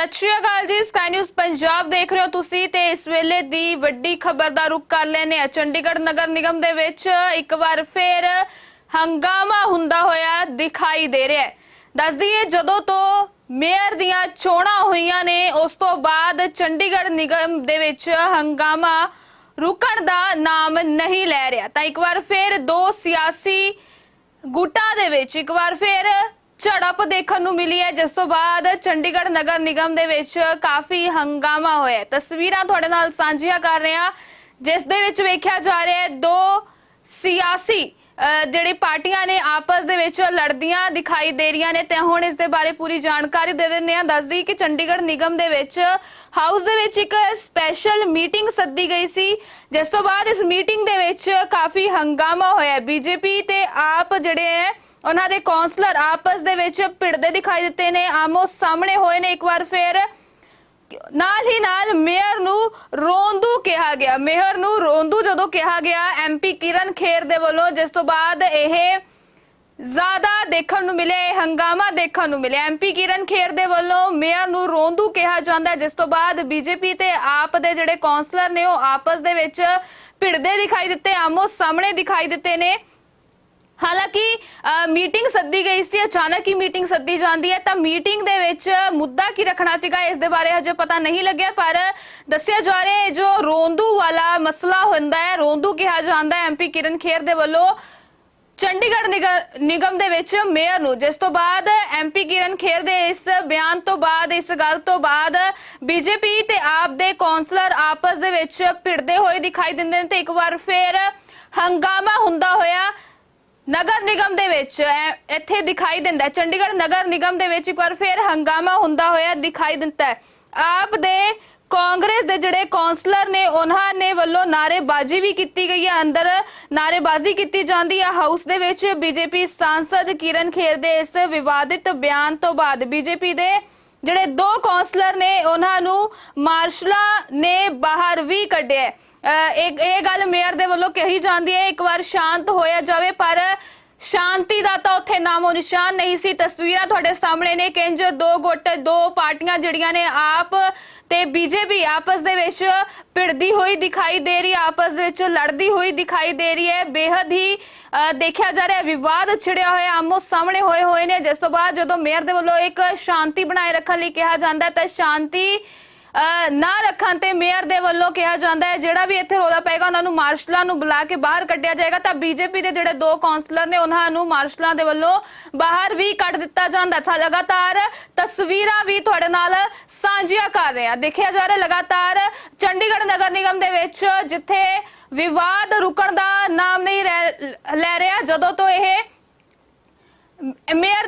ਸਤਿ ਸ਼੍ਰੀ ਅਕਾਲ ਜੀ sky news Punjab ਦੇਖ ਰਹੇ ਹੋ ਤੁਸੀਂ ਤੇ ਇਸ ਵੇਲੇ ਦੀ ਵੱਡੀ ਖਬਰ ਦਾ ਰੁਖ ਕਰ ਲੈਨੇ ਆ ਚੰਡੀਗੜ੍ਹ ਨਗਰ ਨਿਗਮ ਦੇ ਵਿੱਚ ਇੱਕ ਵਾਰ ਫੇਰ ਹੰਗਾਮਾ ਹੁੰਦਾ ਹੋਇਆ ਦਿਖਾਈ ਦੇ ਰਿਹਾ ਹੈ। ਦੱਸ ਦਈਏ, ਜਦੋਂ ਤੋਂ ਮੇਅਰ ਦੀਆਂ ਚੋਣਾਂ ਹੋਈਆਂ ਨੇ, ਉਸ ਤੋਂ ਬਾਅਦ ਚੰਡੀਗੜ੍ਹ ਨਿਗਮ ਦੇ ਵਿੱਚ ਹੰਗਾਮਾ ਰੁਕਣ ਦਾ ਨਾਮ ਨਹੀਂ ਲੈ ਰਿਹਾ। ਤਾਂ ਇੱਕ ਵਾਰ ਫੇਰ ਦੋ ਸਿਆਸੀ ਗੁੱਟਾਂ ਦੇ ਵਿੱਚ ਇੱਕ ਵਾਰ ਫਿਰ ਝੜਪ ਦੇਖਣ ਨੂੰ ਮਿਲੀ ਹੈ, ਜਿਸ ਤੋਂ ਬਾਅਦ ਚੰਡੀਗੜ੍ਹ ਨਗਰ ਨਿਗਮ ਦੇ ਵਿੱਚ ਕਾਫੀ ਹੰਗਾਮਾ ਹੋਇਆ ਤਸਵੀਰਾਂ ਤੁਹਾਡੇ ਨਾਲ ਸਾਂਝੀਆਂ ਕਰ ਰਹੇ ਹਾਂ। ਜਿਸ ਦੇ ਵਿੱਚ ਵੇਖਿਆ ਜਾ ਰਿਹਾ ਹੈ, ਦੋ ਸਿਆਸੀ ਜਿਹੜੇ ਪਾਰਟੀਆਂ ਨੇ ਆਪਸ ਦੇ ਵਿੱਚ ਲੜਦੀਆਂ ਦਿਖਾਈ ਦੇ ਰਹੀਆਂ ਨੇ। ਤੇ ਹੁਣ ਇਸ ਦੇ ਬਾਰੇ ਪੂਰੀ ਜਾਣਕਾਰੀ ਦੇ ਦਿੰਦੇ ਹਾਂ। ਦੱਸਦੀ ਕਿ ਚੰਡੀਗੜ੍ਹ ਨਿਗਮ ਦੇ ਵਿੱਚ ਹਾਊਸ ਦੇ ਵਿੱਚ ਇੱਕ ਸਪੈਸ਼ਲ ਮੀਟਿੰਗ ਸੱਦੀ ਗਈ ਸੀ, ਜਿਸ ਤੋਂ ਬਾਅਦ ਇਸ ਮੀਟਿੰਗ ਦੇ ਵਿੱਚ ਕਾਫੀ ਹੰਗਾਮਾ ਹੋਇਆ ਬੀਜੇਪੀ ਤੇ ਆਪ ਜਿਹੜੇ ਹੈ ਉਹਨਾਂ ਦੇ ਕਾਉਂਸਲਰ ਆਪਸ ਦੇ ਵਿੱਚ ਭਿੜਦੇ ਦਿਖਾਈ ਦਿੱਤੇ ਨੇ, ਆਮੋ ਸਾਹਮਣੇ ਹੋਏ ਨੇ ਇੱਕ ਵਾਰ ਫੇਰ। ਨਾਲ ਹੀ ਨਾਲ ਮੇਅਰ ਨੂੰ ਰੋਂਦੂ ਕਿਹਾ ਗਿਆ। ਮੇਅਰ ਨੂੰ ਰੋਂਦੂ ਜਦੋਂ ਕਿਹਾ ਗਿਆ ਐਮਪੀ ਕਿਰਨ ਖੇਰ ਦੇ ਵੱਲੋਂ, ਜਿਸ ਤੋਂ ਬਾਅਦ ਇਹ ਜ਼ਿਆਦਾ ਦੇਖਣ ਨੂੰ ਮਿਲਿਆ, ਇਹ ਹੰਗਾਮਾ ਦੇਖਣ ਨੂੰ ਮਿਲਿਆ। ਐਮਪੀ ਕਿਰਨ ਖੇਰ ਦੇ ਵੱਲੋਂ ਮੇਅਰ ਨੂੰ ਰੋਂਦੂ ਕਿਹਾ ਜਾਂਦਾ ਜਿਸ ਤੋਂ ਬਾਅਦ ਬੀਜੇਪੀ ਤੇ ਆਪ ਦੇ ਜਿਹੜੇ ਕਾਉਂਸਲਰ ਨੇ, ਉਹ ਆਪਸ ਦੇ ਵਿੱਚ ਭਿੜਦੇ ਦਿਖਾਈ ਦਿੱਤੇ, ਆਮੋ ਸਾਹਮਣੇ ਦਿਖਾਈ ਦਿੱਤੇ ਨੇ। ਹਾਲਾਂਕਿ ਮੀਟਿੰਗ ਸੱਦੀ ਗਈ ਸੀ, ਅਚਾਨਕ ਹੀ ਮੀਟਿੰਗ ਸੱਦੀ ਜਾਂਦੀ ਹੈ, ਤਾਂ ਮੀਟਿੰਗ ਦੇ ਵਿੱਚ ਮੁੱਦਾ ਕੀ ਰੱਖਣਾ ਸੀਗਾ, ਇਸ ਦੇ ਬਾਰੇ ਹਜੇ ਪਤਾ ਨਹੀਂ ਲੱਗਿਆ, ਪਰ ਦੱਸਿਆ ਜਾ ਰਿਹਾ ਹੈ, ਜੋ ਰੋਂਦੂ ਵਾਲਾ ਮਸਲਾ ਹੁੰਦਾ ਹੈ, ਰੋਂਦੂ ਕਿਹਾ ਜਾਂਦਾ ਹੈ ਐਮਪੀ ਕਿਰਨ ਖੇਰ ਦੇ ਵੱਲੋਂ ਚੰਡੀਗੜ੍ਹ ਨਿਗ- ਨਿਗਮ ਦੇ ਵਿੱਚ ਮੇਅਰ ਨੂੰ, ਜਿਸ ਤੋਂ ਬਾਅਦ ਐਮਪੀ ਕਿਰਨ ਖੇਰ ਦੇ ਇਸ ਬਿਆਨ ਤੋਂ ਬਾਅਦ, ਇਸ ਗੱਲ ਤੋਂ ਬਾਅਦ ਬੀਜੇਪੀ ਤੇ ਆਪ ਦੇ ਕਾਉਂਸਲਰ ਆਪਸ ਦੇ ਵਿੱਚ ਭਿੜਦੇ ਹੋਏ ਦਿਖਾਈ ਦਿੰਦੇ ਨੇ, ਤੇ ਇੱਕ ਵਾਰ ਫੇਰ ਹੰਗਾਮਾ ਹੁੰਦਾ ਹੋਇਆ ਨਗਰ ਨਿਗਮ ਦੇ ਵਿੱਚ ਇੱਥੇ ਦਿਖਾਈ ਦਿੰਦਾ ਚੰਡੀਗੜ੍ਹ ਨਗਰ ਨਿਗਮ ਦੇ ਵਿੱਚ ਇੱਕ ਵਾਰ ਫੇਰ ਹੰਗਾਮਾ ਹੁੰਦਾ ਹੋਇਆ ਦਿਖਾਈ ਦਿੰਦਾ ਆਪ ਦੇ ਕਾਂਗਰਸ ਦੇ ਜਿਹੜੇ ਕਾਉਂਸਲਰ ਨੇ, ਉਹਨਾਂ ਨੇ ਵੱਲੋਂ ਨਾਰੇਬਾਜ਼ੀ ਵੀ ਕੀਤੀ ਗਈ ਹੈ। ਅੰਦਰ ਨਾਰੇਬਾਜ਼ੀ ਕੀਤੀ ਜਾਂਦੀ ਹੈ। ਹਾਊਸ ਦੇ ਵਿੱਚ ਬੀਜੇਪੀ ਸਾਂਸਦ ਕਿਰਨ ਖੇਰ ਦੇ ਇਸ ਵਿਵਾਦਿਤ ਬਿਆਨ ਤੋਂ ਬਾਅਦ ਬੀਜੇਪੀ ਦੇ ਜਿਹੜੇ ਦੋ ਕਾਉਂਸਲਰ ਨੇ, ਉਹਨਾਂ ਨੂੰ ਮਾਰਸ਼ਲਾਂ ਨੇ ਬਾਹਰ ਵੀ ਕੱਢਿਆ ਇਹ ਇਹ ਗੱਲ ਮੇਅਰ ਦੇ ਵੱਲੋਂ ਕਹੀ ਜਾਂਦੀ ਹੈ ਇੱਕ ਵਾਰ ਸ਼ਾਂਤ ਹੋਇਆ ਜਾਵੇ ਪਰ ਸ਼ਾਂਤੀ ਦਾ ਤਾਂ ਉੱਥੇ ਨਾਮੋ ਨਿਸ਼ਾਨ ਨਹੀਂ ਸੀ। ਤਸਵੀਰਾਂ ਤੁਹਾਡੇ ਸਾਹਮਣੇ ਨੇ ਕਿੰਜ ਦੋ ਗੁੱਟ ਦੋ ਪਾਰਟੀਆਂ ਜਿਹੜੀਆਂ ਨੇ ਆਪ ਤੇ ਬੀਜੇਪੀ ਆਪਸ ਦੇ ਵਿੱਚ ਭਿੜਦੀ ਹੋਈ ਦਿਖਾਈ ਦੇ ਰਹੀ ਹੈ ਆਪਸ ਦੇ ਵਿੱਚ ਲੜਦੀ ਹੋਈ ਦਿਖਾਈ ਦੇ ਰਹੀ ਹੈ। ਬੇਹੱਦ ਹੀ ਅਹ, ਦੇਖਿਆ ਜਾ ਰਿਹਾ ਵਿਵਾਦ ਛਿੜਿਆ ਹੋਇਆ ਆਮੋ ਸਾਹਮਣੇ ਹੋਏ ਹੋਏ ਨੇ। ਜਿਸ ਤੋਂ ਬਾਅਦ ਜਦੋਂ ਮੇਅਰ ਦੇ ਵੱਲੋਂ ਇੱਕ ਸ਼ਾਂਤੀ ਬਣਾਏ ਰੱਖਣ ਲਈ ਕਿਹਾ ਜਾਂਦਾ ਤਾਂ ਸ਼ਾਂਤੀ ਨਾ ਰੱਖਣ ਤੇ ਮੇਅਰ ਦੇ ਵੱਲੋਂ ਕਿਹਾ ਜਾਂਦਾ ਹੈ, ਜਿਹੜਾ ਵੀ ਇੱਥੇ ਰੋਲਾ ਪਏਗਾ, ਉਹਨਾਂ ਨੂੰ ਮਾਰਸ਼ਲਾਂ ਨੂੰ ਬੁਲਾ ਕੇ ਬਾਹਰ ਕੱਢਿਆ ਜਾਏਗਾ। ਤਾਂ ਬੀਜੇਪੀ ਦੇ ਜਿਹੜੇ ਦੋ ਕਾਉਂਸਲਰ ਨੇ, ਉਹਨਾਂ ਨੂੰ ਮਾਰਸ਼ਲਾਂ ਦੇ ਵੱਲੋਂ ਬਾਹਰ ਵੀ ਕੱਢ ਦਿੱਤਾ ਜਾਂਦਾ ਹੈ। ਤਾਂ ਲਗਾਤਾਰ ਤਸਵੀਰਾਂ ਵੀ ਤੁਹਾਡੇ ਨਾਲ ਸਾਂਝੀਆਂ ਕਰ ਰਹੇ ਆ ਦੇਖਿਆ ਜਾ ਰਿਹਾ, ਲਗਾਤਾਰ ਚੰਡੀਗੜ੍ਹ ਨਗਰ ਨਿਗਮ ਦੇ ਵਿੱਚ ਜਿੱਥੇ ਵਿਵਾਦ ਰੁਕਣ ਦਾ ਨਾਮ ਨਹੀਂ ਰਹਿ- ਲੈ ਰਿਹਾ, ਜਦੋਂ ਤੋਂ ਇਹ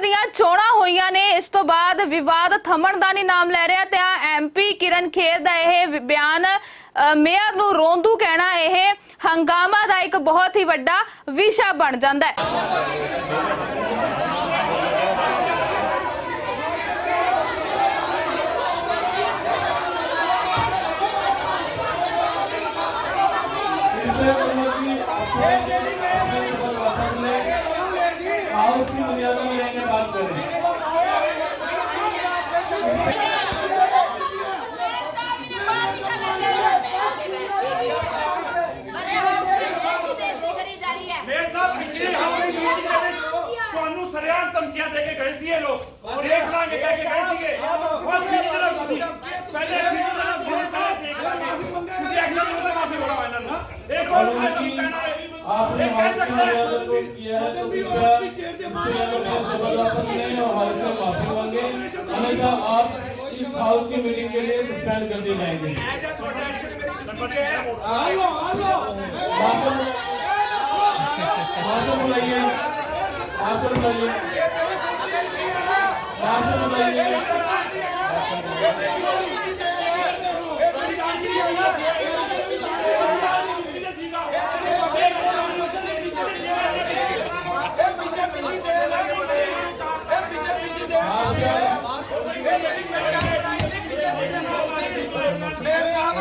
ਦੀਆਂ ਚੋਣਾਂ ਹੋਈਆਂ ਨੇ, ਇਸ ਤੋਂ ਬਾਅਦ ਵਿਵਾਦ ਥਮਣ ਦਾ ਨਹੀਂ ਨਾਮ ਲੈ ਰਿਹਾ, ਤੇ ਆ ਐਮਪੀ ਕਿਰਨ ਖੇਰ ਦਾ ਇਹ ਬਿਆਨ ਮੇਅਰ ਨੂੰ ਰੋਂਦੂ ਕਹਿਣਾ ਇਹ ਹੰਗਾਮਾ ਦਾ ਇੱਕ ਬਹੁਤ ਹੀ ਵੱਡਾ ਵਿਸ਼ਾ ਬਣ ਜਾਂਦਾ ਹੈ। कि अपने पर वापस लें हाउस की मर्यादा में रहकर बात करें ਮੇਰੇ ਸਾਹਿਬ ਪਿਛਲੇ ਹਫ਼ਤੇ ਸ਼ੂਟ ਦੇ ਵਿੱਚ ਤੁਹਾਨੂੰ ਸਰਿਆਮ ਧਮਕੀਆਂ ਦੇ ਕੇ ਗਏ ਸੀ ਇਹ ਲੋਕ ਦੇਖ ਲਾਂਗੇ ਕਹਿ ਕੇ ਗਏ ਸੀਗੇ आप इस हाउस की मीटिंग के लिए सस्पेंड कर दिए जाएँगे। बुलाइए बुलाइए बुलाइए ਦੀ ਦੇਣ ਹੈ ਇਹ ਬੀਜੇਪੀ ਦੀ ਦੇਣ ਹੈ ਇਹ ਜਿਹੜੀ ਚਰਚਾ ਲੜਾਈ ਸੀ ਬੀਜੇਪੀ ਦੇ ਨਾਲ ਸੀ ਮੇਰੇ ਸਾਹਿਬ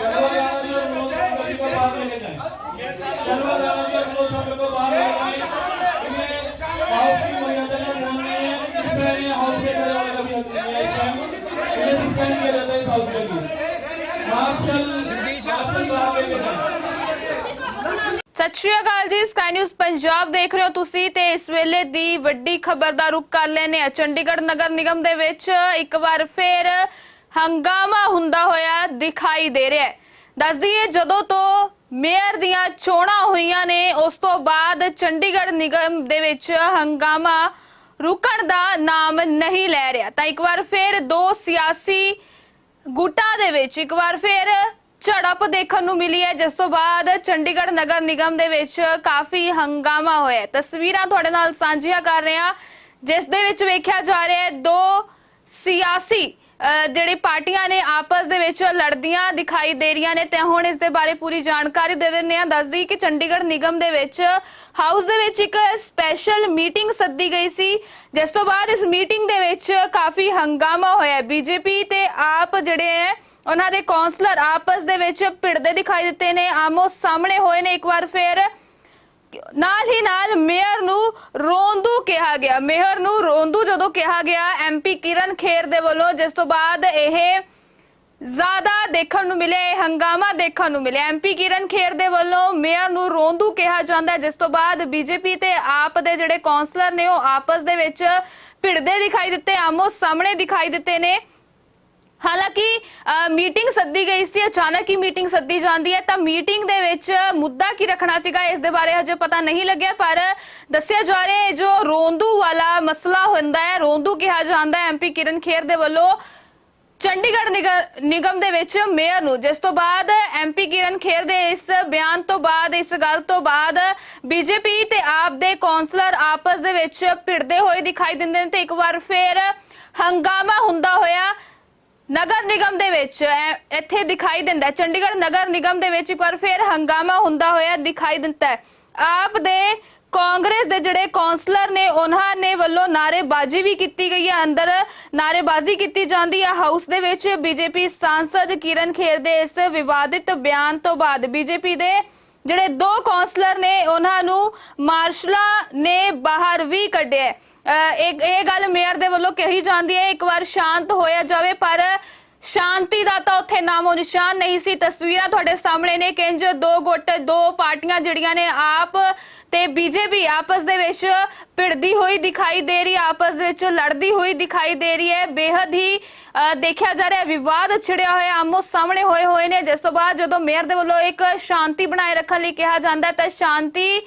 ਚਲੋ ਯਾਰ ਜੀ ਨੂੰ ਬੜੀ ਕੋ ਬਾਤ ਲੈ ਜਾਏ ਚਲੋ ਯਾਰ ਜੀ ਨੂੰ ਸਭ ਕੋ ਬਾਹਰ ਲੈ ਜਾਏ ਹਾउस की मर्यादा का मान रहे हैं इस तरह हाउस के मर्यादा का भी हक नहीं है ये सिस्टम किया जाता है हाउस के लिए मार्शल मार्शल बाहर ले जाए ਸਤਿ ਸ਼੍ਰੀ ਅਕਾਲ ਜੀ ਸਕਾਈ ਨਿਊਜ਼ ਪੰਜਾਬ ਦੇਖ ਰਹੇ ਹੋ ਤੁਸੀਂ ਤੇ ਇਸ ਵੇਲੇ ਦੀ ਵੱਡੀ ਖਬਰ ਦਾ ਰੁਖ ਕਰ ਲੈਨੇ ਆ ਚੰਡੀਗੜ੍ਹ ਨਗਰ ਨਿਗਮ ਦੇ ਵਿੱਚ ਇੱਕ ਵਾਰ ਫੇਰ ਹੰਗਾਮਾ ਹੁੰਦਾ ਹੋਇਆ ਦਿਖਾਈ ਦੇ ਰਿਹਾ ਹੈ। ਦੱਸ ਦਈਏ, ਜਦੋਂ ਤੋਂ ਮੇਅਰ ਦੀਆਂ ਚੋਣਾਂ ਹੋਈਆਂ ਨੇ, ਉਸ ਤੋਂ ਬਾਅਦ ਚੰਡੀਗੜ੍ਹ ਨਿਗਮ ਦੇ ਵਿੱਚ ਹੰਗਾਮਾ ਰੁਕਣ ਦਾ ਨਾਮ ਨਹੀਂ ਲੈ ਰਿਹਾ। ਤਾਂ ਇੱਕ ਵਾਰ ਫੇਰ ਦੋ ਸਿਆਸੀ ਗੁੱਟਾਂ ਦੇ ਵਿੱਚ, ਇੱਕ ਵਾਰ ਫਿਰ ਝੜਪ ਦੇਖਣ ਨੂੰ ਮਿਲੀ ਹੈ, ਜਿਸ ਤੋਂ ਬਾਅਦ ਚੰਡੀਗੜ੍ਹ ਨਗਰ ਨਿਗਮ ਦੇ ਵਿੱਚ ਕਾਫੀ ਹੰਗਾਮਾ ਹੋਇਆ ਤਸਵੀਰਾਂ ਤੁਹਾਡੇ ਨਾਲ ਸਾਂਝੀਆਂ ਕਰ ਰਹੇ ਹਾਂ, ਜਿਸ ਦੇ ਵਿੱਚ ਵੇਖਿਆ ਜਾ ਰਿਹਾ ਹੈ, ਦੋ ਸਿਆਸੀ ਜਿਹੜੇ ਪਾਰਟੀਆਂ ਨੇ ਆਪਸ ਦੇ ਵਿੱਚ ਲੜਦੀਆਂ ਦਿਖਾਈ ਦੇ ਰਹੀਆਂ ਨੇ। ਤੇ ਹੁਣ ਇਸ ਦੇ ਬਾਰੇ ਪੂਰੀ ਜਾਣਕਾਰੀ ਦੇ ਦਿੰਦੇ ਹਾਂ। ਦੱਸਦੀ ਕਿ ਚੰਡੀਗੜ੍ਹ ਨਿਗਮ ਦੇ ਵਿੱਚ ਹਾਊਸ ਦੇ ਵਿੱਚ ਇੱਕ ਸਪੈਸ਼ਲ ਮੀਟਿੰਗ ਸੱਦੀ ਗਈ ਸੀ, ਜਿਸ ਤੋਂ ਬਾਅਦ ਇਸ ਮੀਟਿੰਗ ਦੇ ਵਿੱਚ ਕਾਫੀ ਹੰਗਾਮਾ ਹੋਇਆ ਬੀਜੇਪੀ ਤੇ ਆਪ ਜਿਹੜੇ ਹੈ ਉਹਨਾਂ ਦੇ ਕਾਉਂਸਲਰ ਆਪਸ ਦੇ ਵਿੱਚ ਭਿੜਦੇ ਦਿਖਾਈ ਦਿੱਤੇ ਨੇ, ਆਮੋ ਸਾਹਮਣੇ ਹੋਏ ਨੇ ਇੱਕ ਵਾਰ ਫੇਰ। ਨਾਲ ਹੀ ਨਾਲ ਮੇਅਰ ਨੂੰ ਰੋਂਦੂ ਕਿਹਾ ਗਿਆ। ਮੇਅਰ ਨੂੰ ਰੋਂਦੂ ਜਦੋਂ ਕਿਹਾ ਗਿਆ ਐਮਪੀ ਕਿਰਨ ਖੇਰ ਦੇ ਵੱਲੋਂ ਜਿਸ ਤੋਂ ਬਾਅਦ ਇਹ ਜ਼ਿਆਦਾ ਦੇਖਣ ਨੂੰ ਮਿਲਿਆ, ਇਹ ਹੰਗਾਮਾ ਦੇਖਣ ਨੂੰ ਮਿਲਿਆ। ਐਮਪੀ ਕਿਰਨ ਖੇਰ ਦੇ ਵੱਲੋਂ ਮੇਅਰ ਨੂੰ ਰੋਂਦੂ ਕਿਹਾ ਜਾਂਦਾ ਜਿਸ ਤੋਂ ਬਾਅਦ ਬੀਜੇਪੀ ਤੇ ਆਪ ਦੇ ਜਿਹੜੇ ਕਾਉਂਸਲਰ ਨੇ ਉਹ ਆਪਸ ਦੇ ਵਿੱਚ ਭਿੜਦੇ ਦਿਖਾਈ ਦਿੱਤੇ, ਆਮੋ ਸਾਹਮਣੇ ਦਿਖਾਈ ਦਿੱਤੇ ਨੇ। ਹਾਲਾਂਕਿ ਅ, ਮੀਟਿੰਗ ਸੱਦੀ ਗਈ ਸੀ ਅਚਾਨਕ ਹੀ ਮੀਟਿੰਗ ਸੱਦੀ ਜਾਂਦੀ ਹੈ ਤਾਂ ਮੀਟਿੰਗ ਦੇ ਵਿੱਚ ਮੁੱਦਾ ਕੀ ਰੱਖਣਾ ਸੀਗਾ ਇਸ ਦੇ ਬਾਰੇ ਹਜੇ ਪਤਾ ਨਹੀਂ ਲੱਗਿਆ ਪਰ ਦੱਸਿਆ ਜਾ ਰਿਹਾ ਹੈ ਜੋ ਰੋਂਦੂ ਵਾਲਾ ਮਸਲਾ ਹੁੰਦਾ ਹੈ ਰੋਂਦੂ ਕਿਹਾ ਜਾਂਦਾ ਹੈ ਐਮਪੀ ਕਿਰਨ ਖੇਰ ਦੇ ਵੱਲੋਂ ਚੰਡੀਗੜ੍ਹ ਨਿਗ- ਨਿਗਮ ਦੇ ਵਿੱਚ ਮੇਅਰ ਨੂੰ ਜਿਸ ਤੋਂ ਬਾਅਦ ਐਮਪੀ ਕਿਰਨ ਖੇਰ ਦੇ ਇਸ ਬਿਆਨ ਤੋਂ ਬਾਅਦ ਇਸ ਗੱਲ ਤੋਂ ਬਾਅਦ ਬੀਜੇਪੀ ਤੇ ਆਪ ਦੇ ਕਾਉਂਸਲਰ ਆਪਸ ਦੇ ਵਿੱਚ ਭਿੜਦੇ ਹੋਏ ਦਿਖਾਈ ਦਿੰਦੇ ਨੇ ਤੇ ਇੱਕ ਵਾਰ ਫੇਰ ਹੰਗਾਮਾ ਹੁੰਦਾ ਹੋਇਆ ਨਗਰ ਨਿਗਮ ਦੇ ਵਿੱਚ ਇੱਥੇ ਦਿਖਾਈ ਦਿੰਦਾ ਚੰਡੀਗੜ੍ਹ ਨਗਰ ਨਿਗਮ ਦੇ ਵਿੱਚ ਇੱਕ ਵਾਰ ਫੇਰ ਹੰਗਾਮਾ ਹੁੰਦਾ ਹੋਇਆ ਦਿਖਾਈ ਦਿੰਦਾ ਹੈ। ਆਪ ਦੇ ਕਾਂਗਰਸ ਦੇ ਜਿਹੜੇ ਕਾਉਂਸਲਰ ਨੇ, ਉਹਨਾਂ ਨੇ ਵੱਲੋਂ ਨਾਰੇਬਾਜ਼ੀ ਵੀ ਕੀਤੀ ਗਈ ਹੈ। ਅੰਦਰ ਨਾਰੇਬਾਜ਼ੀ ਕੀਤੀ ਜਾਂਦੀ ਹੈ। ਹਾਊਸ ਦੇ ਵਿੱਚ ਬੀਜੇਪੀ ਸਾਂਸਦ ਕਿਰਨ ਖੇਰ ਦੇ ਇਸ ਵਿਵਾਦਿਤ ਬਿਆਨ ਤੋਂ ਬਾਅਦ ਬੀਜੇਪੀ ਦੇ ਜਿਹੜੇ ਦੋ ਕਾਉਂਸਲਰ ਨੇ, ਉਹਨਾਂ ਨੂੰ ਮਾਰਸ਼ਲਾਂ ਨੇ ਬਾਹਰ ਵੀ ਕੱਢਿਆ ਇਹ ਇਹ ਗੱਲ ਮੇਅਰ ਦੇ ਵੱਲੋਂ ਕਹੀ ਜਾਂਦੀ ਹੈ ਇੱਕ ਵਾਰ ਸ਼ਾਂਤ ਹੋਇਆ ਜਾਵੇ ਪਰ ਸ਼ਾਂਤੀ ਦਾ ਤਾਂ ਉੱਥੇ ਨਾਮੋ ਨਿਸ਼ਾਨ ਨਹੀਂ ਸੀ। ਤਸਵੀਰਾਂ ਤੁਹਾਡੇ ਸਾਹਮਣੇ ਨੇ ਕਿੰਜ ਦੋ ਗੁੱਟ ਦੋ ਪਾਰਟੀਆਂ ਜਿਹੜੀਆਂ ਨੇ ਆਪ ਤੇ ਬੀਜੇਪੀ ਆਪਸ ਦੇ ਵਿੱਚ ਭਿੜਦੀ ਹੋਈ ਦਿਖਾਈ ਦੇ ਰਹੀ ਹੈ, ਆਪਸ ਦੇ ਵਿੱਚ ਲੜਦੀ ਹੋਈ ਦਿਖਾਈ ਦੇ ਰਹੀ ਹੈ। ਬੇहद ਹੀ ਅਹ, ਦੇਖਿਆ ਜਾ ਰਿਹਾ ਵਿਵਾਦ ਛਿੜਿਆ ਹੋਇਆ ਆਮੋ ਸਾਹਮਣੇ ਹੋਏ ਹੋਏ ਨੇ। ਜਿਸ ਤੋਂ ਬਾਅਦ ਜਦੋਂ ਮੇਅਰ ਦੇ ਵੱਲੋਂ ਇੱਕ ਸ਼ਾਂਤੀ ਬਣਾਏ ਰੱਖਣ ਲਈ ਕਿਹਾ ਜਾਂਦਾ ਤਾਂ ਸ਼ਾਂਤੀ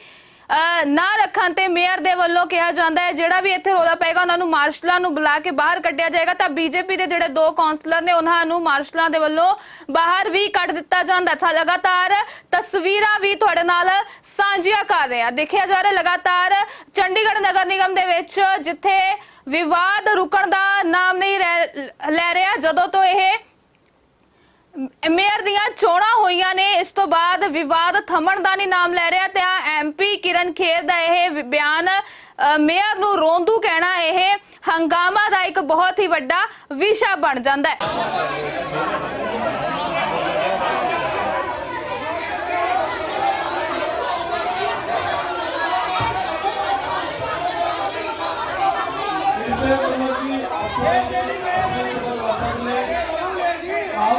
ਨਾ ਰੱਖਣ ਤੇ ਮੇਅਰ ਦੇ ਵੱਲੋਂ ਕਿਹਾ ਜਾਂਦਾ ਹੈ, ਜਿਹੜਾ ਵੀ ਇੱਥੇ ਰੋਲਾ ਪਏਗਾ, ਉਹਨਾਂ ਨੂੰ ਮਾਰਸ਼ਲਾਂ ਨੂੰ ਬੁਲਾ ਕੇ ਬਾਹਰ ਕੱਢਿਆ ਜਾਏਗਾ। ਤਾਂ ਬੀਜੇਪੀ ਦੇ ਜਿਹੜੇ ਦੋ ਕਾਉਂਸਲਰ ਨੇ, ਉਹਨਾਂ ਨੂੰ ਮਾਰਸ਼ਲਾਂ ਦੇ ਵੱਲੋਂ ਬਾਹਰ ਵੀ ਕੱਢ ਦਿੱਤਾ ਜਾਂਦਾ ਹੈ। ਲਗਾਤਾਰ ਤਸਵੀਰਾਂ ਵੀ ਤੁਹਾਡੇ ਨਾਲ ਸਾਂਝੀਆਂ ਕਰ ਰਹੇ ਆ ਦੇਖਿਆ ਜਾ ਰਿਹਾ, ਲਗਾਤਾਰ ਚੰਡੀਗੜ੍ਹ ਨਗਰ ਨਿਗਮ ਦੇ ਵਿੱਚ ਜਿੱਥੇ ਵਿਵਾਦ ਰੁਕਣ ਦਾ ਨਾਮ ਨਹੀਂ ਰਹਿ- ਲੈ ਰਿਹਾ, ਜਦੋਂ ਤੋਂ ਇਹ ਮੇਅਰ ਦੀਆਂ ਚੋਣਾਂ ਹੋਈਆਂ ਨੇ, ਇਸ ਤੋਂ ਬਾਅਦ ਵਿਵਾਦ ਥਮਣ ਦਾ ਨਹੀਂ ਨਾਮ ਲੈ ਰਿਹਾ ਤੇ ਆ ਐਮਪੀ ਕਿਰਨ ਖੇਰ ਦਾ ਇਹ ਬਿਆਨ ਮੇਅਰ ਨੂੰ ਰੋਂਦੂ ਕਹਿਣਾ ਇਹ ਹੰਗਾਮਾ ਦਾ ਇੱਕ ਬਹੁਤ ਹੀ ਵੱਡਾ ਵਿਸ਼ਾ ਬਣ ਜਾਂਦਾ ਹੈ।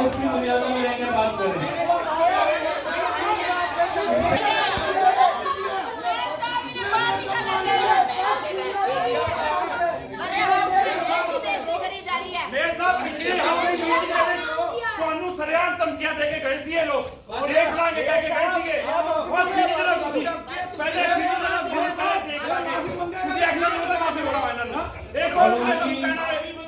ले हाउस की मर्यादा में रहकर बात करें ਮੇਰੇ ਸਾਹਿਬ ਪਿਛਲੇ ਹਫ਼ਤੇ ਸ਼ੂਟ ਦੇ ਵਿੱਚ ਤੁਹਾਨੂੰ ਸਰਿਆਮ ਧਮਕੀਆਂ ਦੇ ਕੇ ਗਏ ਸੀ ਇਹ ਲੋਕ ਦੇਖ ਲਾਂਗੇ ਕਹਿ ਕੇ ਗਏ ਸੀਗੇ ਉਹ ਖਿੱਚ ਲਓ ਤੁਸੀਂ ਪਹਿਲੇ ਖਿੱਚ ਲਓ ਫਿਰ ਪਹਿਲੇ ਦੇਖ ਲਾਂਗੇ ਤੁਸੀਂ ਐਕਸ਼ਨ ਨੂੰ ਤਾਂ ਮਾਫੀ ਬਣਾਓ ਇਹਨਾਂ ਨੂੰ ਇਹ ਕੌਣ ਹੈ ਤੁਹਾਨੂੰ ਕਹਿਣਾ ਹੈ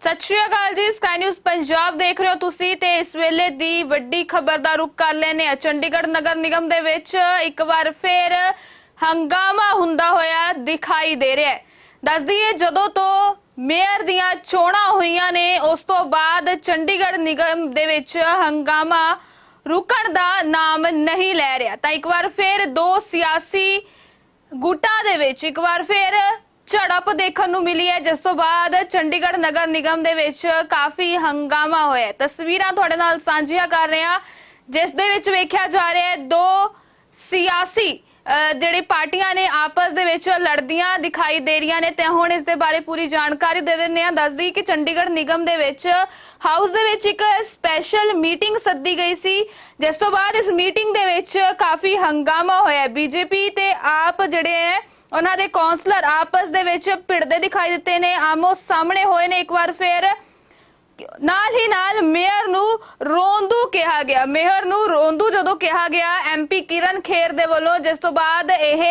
ਸਤਿ ਸ਼੍ਰੀ ਅਕਾਲ ਜੀ ਸਕਾਈ ਨਿਊਜ਼ ਪੰਜਾਬ ਦੇਖ ਰਹੇ ਹੋ ਤੁਸੀਂ ਤੇ ਇਸ ਵੇਲੇ ਦੀ ਵੱਡੀ ਖਬਰ ਦਾ ਰੁਖ ਕਰ ਲੈਨੇ ਆ ਚੰਡੀਗੜ੍ਹ ਨਗਰ ਨਿਗਮ ਦੇ ਵਿੱਚ ਇੱਕ ਵਾਰ ਫੇਰ ਹੰਗਾਮਾ ਹੁੰਦਾ ਹੋਇਆ ਦਿਖਾਈ ਦੇ ਰਿਹਾ ਹੈ। ਦੱਸ ਦਈਏ, ਜਦੋਂ ਤੋਂ ਮੇਅਰ ਦੀਆਂ ਚੋਣਾਂ ਹੋਈਆਂ ਨੇ, ਉਸ ਤੋਂ ਬਾਅਦ ਚੰਡੀਗੜ੍ਹ ਨਿਗਮ ਦੇ ਵਿੱਚ ਹੰਗਾਮਾ ਰੁਕਣ ਦਾ ਨਾਮ ਨਹੀਂ ਲੈ ਰਿਹਾ। ਤਾਂ ਇੱਕ ਵਾਰ ਫੇਰ ਦੋ ਸਿਆਸੀ ਗੁੱਟਾਂ ਦੇ ਵਿੱਚ ਇੱਕ ਵਾਰ ਫਿਰ ਝੜਪ ਦੇਖਣ ਨੂੰ ਮਿਲੀ ਹੈ, ਜਿਸ ਤੋਂ ਬਾਅਦ ਚੰਡੀਗੜ੍ਹ ਨਗਰ ਨਿਗਮ ਦੇ ਵਿੱਚ ਕਾਫੀ ਹੰਗਾਮਾ ਹੋਇਆ ਤਸਵੀਰਾਂ ਤੁਹਾਡੇ ਨਾਲ ਸਾਂਝੀਆਂ ਕਰ ਰਹੇ ਹਾਂ। ਜਿਸ ਦੇ ਵਿੱਚ ਵੇਖਿਆ ਜਾ ਰਿਹਾ ਹੈ, ਦੋ ਸਿਆਸੀ ਜਿਹੜੇ ਪਾਰਟੀਆਂ ਨੇ ਆਪਸ ਦੇ ਵਿੱਚ ਲੜਦੀਆਂ ਦਿਖਾਈ ਦੇ ਰਹੀਆਂ ਨੇ, ਤੇ ਹੁਣ ਇਸ ਦੇ ਬਾਰੇ ਪੂਰੀ ਜਾਣਕਾਰੀ ਦੇ ਦਿੰਦੇ ਹਾਂ। ਦੱਸਦੀ ਕਿ ਚੰਡੀਗੜ੍ਹ ਨਿਗਮ ਦੇ ਵਿੱਚ ਹਾਊਸ ਦੇ ਵਿੱਚ ਇੱਕ ਸਪੈਸ਼ਲ ਮੀਟਿੰਗ ਸੱਦੀ ਗਈ ਸੀ, ਜਿਸ ਤੋਂ ਬਾਅਦ ਇਸ ਮੀਟਿੰਗ ਦੇ ਵਿੱਚ ਕਾਫੀ ਹੰਗਾਮਾ ਹੋਇਆ। ਬੀਜੇਪੀ ਤੇ ਆਪ ਜਿਹੜੇ ਹੈ ਉਹਨਾਂ ਦੇ ਕਾਉਂਸਲਰ ਆਪਸ ਦੇ ਵਿੱਚ ਭਿੜਦੇ ਦਿਖਾਈ ਦਿੱਤੇ ਨੇ, ਆਮੋ ਸਾਹਮਣੇ ਹੋਏ ਨੇ ਇੱਕ ਵਾਰ ਫੇਰ। ਨਾਲ ਹੀ ਨਾਲ ਮੇਅਰ ਨੂੰ ਰੋਂਦੂ ਕਿਹਾ ਗਿਆ। ਮੇਅਰ ਨੂੰ ਰੋਂਦੂ ਜਦੋਂ ਕਿਹਾ ਗਿਆ ਐਮਪੀ ਕਿਰਨ ਖੇਰ ਦੇ ਵੱਲੋਂ, ਜਿਸ ਤੋਂ ਬਾਅਦ ਇਹ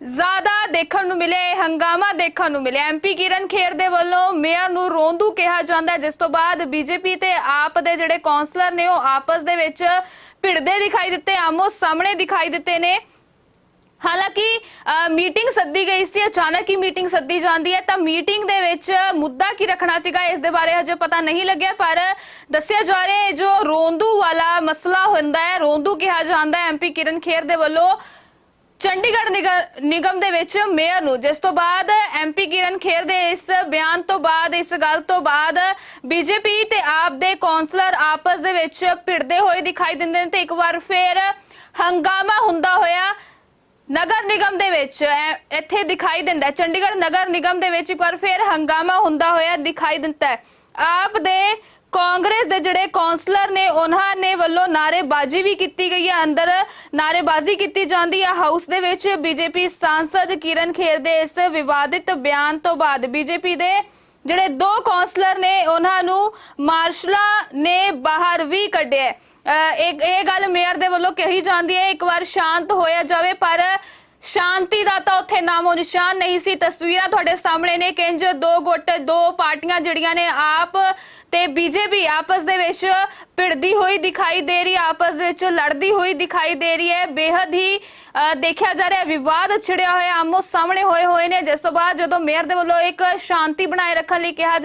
ਜ਼ਿਆਦਾ ਦੇਖਣ ਨੂੰ ਮਿਲਿਆ, ਇਹ ਹੰਗਾਮਾ ਦੇਖਣ ਨੂੰ ਮਿਲਿਆ। ਐਮਪੀ ਕਿਰਨ ਖੇਰ ਦੇ ਵੱਲੋਂ ਮੇਅਰ ਨੂੰ ਰੋਂਦੂ ਕਿਹਾ ਜਾਂਦਾ ਜਿਸ ਤੋਂ ਬਾਅਦ ਬੀਜੇਪੀ ਤੇ ਆਪ ਦੇ ਜਿਹੜੇ ਕਾਉਂਸਲਰ ਨੇ, ਉਹ ਆਪਸ ਦੇ ਵਿੱਚ ਭਿੜਦੇ ਦਿਖਾਈ ਦਿੱਤੇ, ਆਮੋ ਸਾਹਮਣੇ ਦਿਖਾਈ ਦਿੱਤੇ ਨੇ। ਹਾਲਾਂਕਿ ਮੀਟਿੰਗ ਸੱਦੀ ਗਈ ਸੀ, ਅਚਾਨਕ ਹੀ ਮੀਟਿੰਗ ਸੱਦੀ ਜਾਂਦੀ ਹੈ, ਤਾਂ ਮੀਟਿੰਗ ਦੇ ਵਿੱਚ ਮੁੱਦਾ ਕੀ ਰੱਖਣਾ ਸੀਗਾ, ਇਸ ਦੇ ਬਾਰੇ ਹਜੇ ਪਤਾ ਨਹੀਂ ਲੱਗਿਆ, ਪਰ ਦੱਸਿਆ ਜਾ ਰਿਹਾ ਹੈ, ਜੋ ਰੋਂਦੂ ਵਾਲਾ ਮਸਲਾ ਹੁੰਦਾ ਹੈ, ਰੋਂਦੂ ਕਿਹਾ ਜਾਂਦਾ ਹੈ ਐਮਪੀ ਕਿਰਨ ਖੇਰ ਦੇ ਵੱਲੋਂ ਚੰਡੀਗੜ੍ਹ ਨਿਗ- ਨਿਗਮ ਦੇ ਵਿੱਚ ਮੇਅਰ ਨੂੰ, ਜਿਸ ਤੋਂ ਬਾਅਦ ਐਮਪੀ ਕਿਰਨ ਖੇਰ ਦੇ ਇਸ ਬਿਆਨ ਤੋਂ ਬਾਅਦ, ਇਸ ਗੱਲ ਤੋਂ ਬਾਅਦ ਬੀਜੇਪੀ ਤੇ ਆਪ ਦੇ ਕਾਉਂਸਲਰ ਆਪਸ ਦੇ ਵਿੱਚ ਭਿੜਦੇ ਹੋਏ ਦਿਖਾਈ ਦਿੰਦੇ ਨੇ, ਤੇ ਇੱਕ ਵਾਰ ਫੇਰ ਹੰਗਾਮਾ ਹੁੰਦਾ ਹੋਇਆ ਨਗਰ ਨਿਗਮ ਦੇ ਵਿੱਚ ਇੱਥੇ ਦਿਖਾਈ ਦਿੰਦਾ ਚੰਡੀਗੜ੍ਹ ਨਗਰ ਨਿਗਮ ਦੇ ਵਿੱਚ ਇੱਕ ਵਾਰ ਫੇਰ ਹੰਗਾਮਾ ਹੁੰਦਾ ਹੋਇਆ ਦਿਖਾਈ ਦਿੰਦਾ ਆਪ ਦੇ ਕਾਂਗਰਸ ਦੇ ਜਿਹੜੇ ਕਾਉਂਸਲਰ ਨੇ, ਉਹਨਾਂ ਨੇ ਵੱਲੋਂ ਨਾਰੇਬਾਜ਼ੀ ਵੀ ਕੀਤੀ ਗਈ ਹੈ। ਅੰਦਰ ਨਾਰੇਬਾਜ਼ੀ ਕੀਤੀ ਜਾਂਦੀ ਹੈ। ਹਾਊਸ ਦੇ ਵਿੱਚ ਬੀਜੇਪੀ ਸਾਂਸਦ ਕਿਰਨ ਖੇਰ ਦੇ ਇਸ ਵਿਵਾਦਿਤ ਬਿਆਨ ਤੋਂ ਬਾਅਦ ਬੀਜੇਪੀ ਦੇ ਜਿਹੜੇ ਦੋ ਕਾਉਂਸਲਰ ਨੇ, ਉਹਨਾਂ ਨੂੰ ਮਾਰਸ਼ਲਾਂ ਨੇ ਬਾਹਰ ਵੀ ਕੱਢਿਆ ਇਹ ਇਹ ਗੱਲ ਮੇਅਰ ਦੇ ਵੱਲੋਂ ਕਹੀ ਜਾਂਦੀ ਹੈ ਇੱਕ ਵਾਰ ਸ਼ਾਂਤ ਹੋਇਆ ਜਾਵੇ ਪਰ ਸ਼ਾਂਤੀ ਦਾ ਤਾਂ ਉੱਥੇ ਨਾਮੋ ਨਿਸ਼ਾਨ ਨਹੀਂ ਸੀ। ਤਸਵੀਰਾਂ ਤੁਹਾਡੇ ਸਾਹਮਣੇ ਨੇ ਕਿੰਜ ਦੋ ਗੁੱਟ ਦੋ ਪਾਰਟੀਆਂ ਜਿਹੜੀਆਂ ਨੇ ਆਪ ਤੇ ਬੀਜੇਪੀ ਆਪਸ ਦੇ ਵਿੱਚ ਭਿੜਦੀ ਹੋਈ ਦਿਖਾਈ ਦੇ ਰਹੀ ਹੈ, ਆਪਸ ਦੇ ਵਿੱਚ ਲੜਦੀ ਹੋਈ ਦਿਖਾਈ ਦੇ ਰਹੀ ਹੈ। ਬੇਹੱਦ ਹੀ ਅਹ, ਦੇਖਿਆ ਜਾ ਰਿਹਾ ਵਿਵਾਦ ਛਿੜਿਆ ਹੋਇਆ ਆਮੋ ਸਾਹਮਣੇ ਹੋਏ ਹੋਏ ਨੇ। ਜਿਸ ਤੋਂ ਬਾਅਦ ਜਦੋਂ ਮੇਅਰ ਦੇ ਵੱਲੋਂ ਇੱਕ ਸ਼ਾਂਤੀ ਬਣਾਏ ਰੱਖਣ ਲਈ ਕਿਹਾ